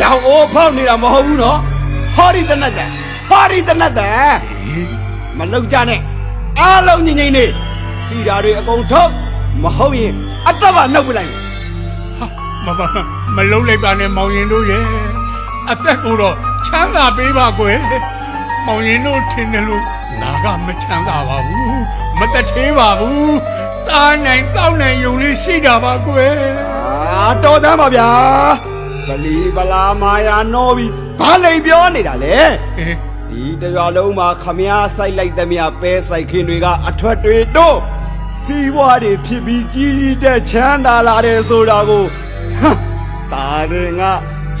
ရောင်အိုးဖောက်နေတာမဟုတ်ဘူးနော်ဟောဒီတနတ်တဲ့ဟောဒီတနတ်တဲ့အေးမလောက်ကြနဲ့အားလုံးငိမ့်ငိမ့်နေစီဓာတွေအကုန်ထုတ်မဟုတ်ရင်အသက်ပါနှုတ်ပလိုက်မယ်ဟာမမမလုံးလိုက်ပါနဲ့မောင်ရင်တို့ရဲ့အသက်ကိုတော့ချမ်းသာပေးပါကွယ်မောင်ရင်တို့ထင်တယ်လို့နာကမချမ်းသာပါဘူးမတတ်သေးပါဘူးစားနိုင်တောက်နိုင်ယုံလေးရှိတာပါကွယ်အာတော်သမ်းပါဗျာ ဗလီဗလာမာယာနောပြီးဘာလိန်ပြောနေတာလဲအေးဒီတရွာလုံးမှာခမည်းစိုက်လိုက်သမျှပဲစိုက်ခင်တွေကအထွတ်တွေတို့စီးပွားတွေဖြစ်ပြီးကြီးကြီးတဲ့ချမ်းသာလာတယ်ဆိုတာကိုဟမ်ဒါရင်က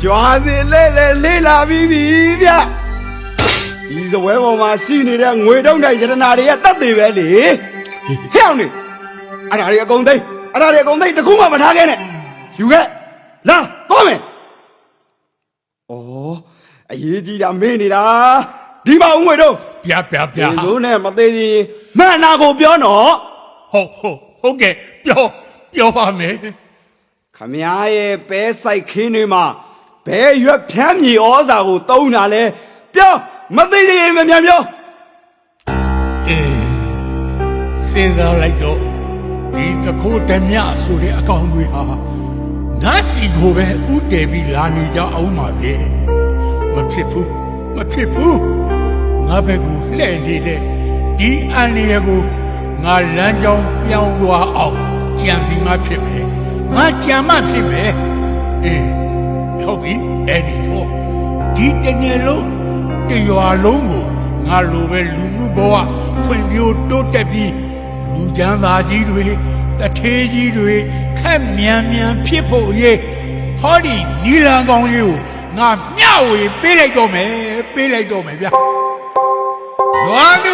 ကြွားစင်လဲလဲလေးလာပြီးပြီဗျဒီဇပွဲပေါ်မှာရှိနေတဲ့ငွေတုံးတဲ့ယတနာတွေရဲ့တတ်သေးပဲလေဟဲ့အောင်နေအဲ့ဒါတွေအကုန်သိမ်းအဲ့ဒါတွေအကုန်သိမ်းတခုမှမထားခဲ့နဲ့ယူခဲ့လာ တော့မယ်။အော်အရေးကြီးတာမေ့နေတာဒီမှာဦးငွေတို့ပြပြပြဒီစိုးနဲ့မသေးသေးမှန်နာကိုပြောနော်ဟုတ်ဟုတ်ဟုတ်ကဲ့ပြောပြောပါမယ်ခမည်းရဲ့ပဲဆိုင်ခင်းတွေမှာဘဲရွက်ဖြမ်းမြေဩဇာကိုတုံးတာလဲပြောမသေးသေးမမြန်ပြောအေးစဉ်းစားလိုက်တော့ဒီတခိုးဓမြဆိုတဲ့အကောင်တွေဟာ ငါစီကိုပဲဥတည်ပြီးလာနေကြအောင်ပါပဲမဖြစ်ဘူးမဖြစ်ဘူးငါဘက်ကိုလှည့်နေတဲ့ဒီအန်ရကိုငါလမ်းကြောင်းပြောင်းသွားအောင်ကြံစီမှဖြစ်မယ်ငါကြံမှဖြစ်မယ်အေးဟုတ်ပြီအဲ့ဒီတော့ဒီတစ်နေ့လုံးတရွာလုံးကိုငါလိုပဲလူမှုဘဝဖွံ့ဖြိုးတိုးတက်ပြီးလူချမ်းသာကြီးတွေ တထေးကြီးတွေခက်မြန်မြန်ဖြစ်ဖို့ရေးဟောဒီနီလန်ကောင်းလေးကိုငါမျှဝေပေးလိုက်တော့မယ်ပေးလိုက်တော့မယ်ဗျာရွာသူ